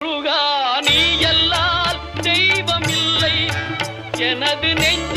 முருகா நீ எல்லால் தெய்வம் இல்லை எனது நெஞ்ச